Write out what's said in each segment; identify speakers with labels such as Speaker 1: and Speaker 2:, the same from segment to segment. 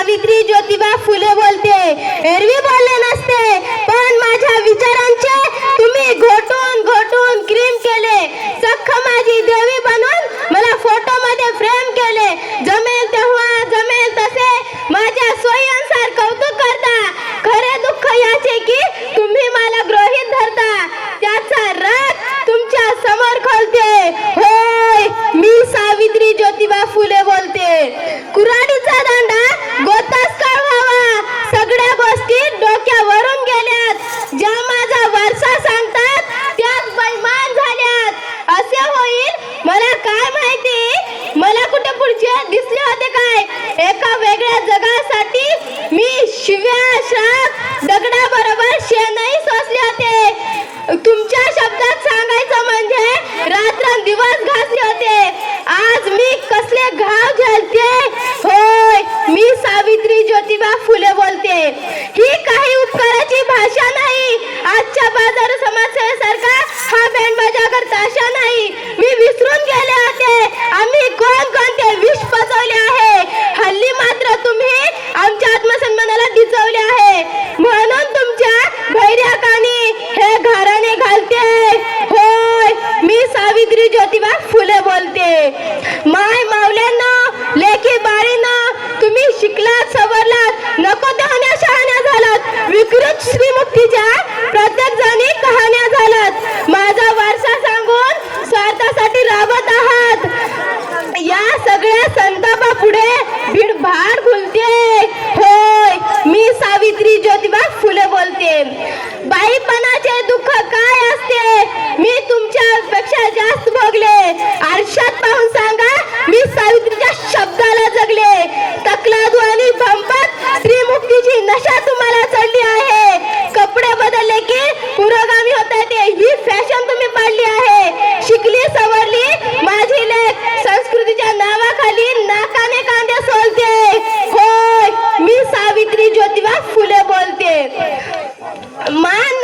Speaker 1: सावित्री ज्योतिबा फुले बोलते. एरवी बोलले नसते पण माझ्या विचारांचे तुम्ही घोटून घोटून क्रीम केले. सख्ख माझी देवी एका वेगळ्या जगासाठी मी शिव्या दगडाबरोबर शेणही सोसले होते. तुमच्या शब्दात सांगायचं म्हणजे रात्र दिवस घासले होते. आज मी कसले घाव घालते? होय मी सावित्री जो মা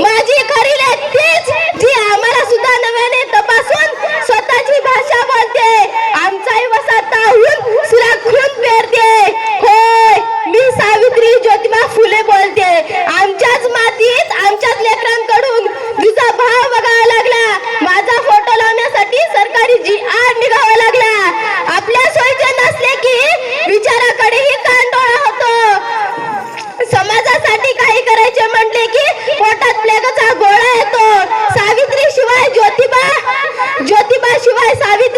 Speaker 1: माझी खरी तीच जी आम्हाला सुद्धा नव्याने तपासून स्वतःची भाषा बोलते. आमचाही वसा ताहून सुराखून पेरते. होय मी सावित्री ज्योतिबा फुले बोलते. आमच्याच मातीत आमच्याच लेकरांकडून तिचा भाव बघावा लागला. माझा फोटो लावण्यासाठी सरकारी जी आर निघावा लागला. आपल्या सोयीचे नसले की विचाराकडेही कांडोळा होतो. समाजासाठी लढाई करायचे म्हटले की पोटात प्लेगचा गोळा येतो. सावित्री शिवाय ज्योतिबा ज्योतिबा शिवाय सावित्री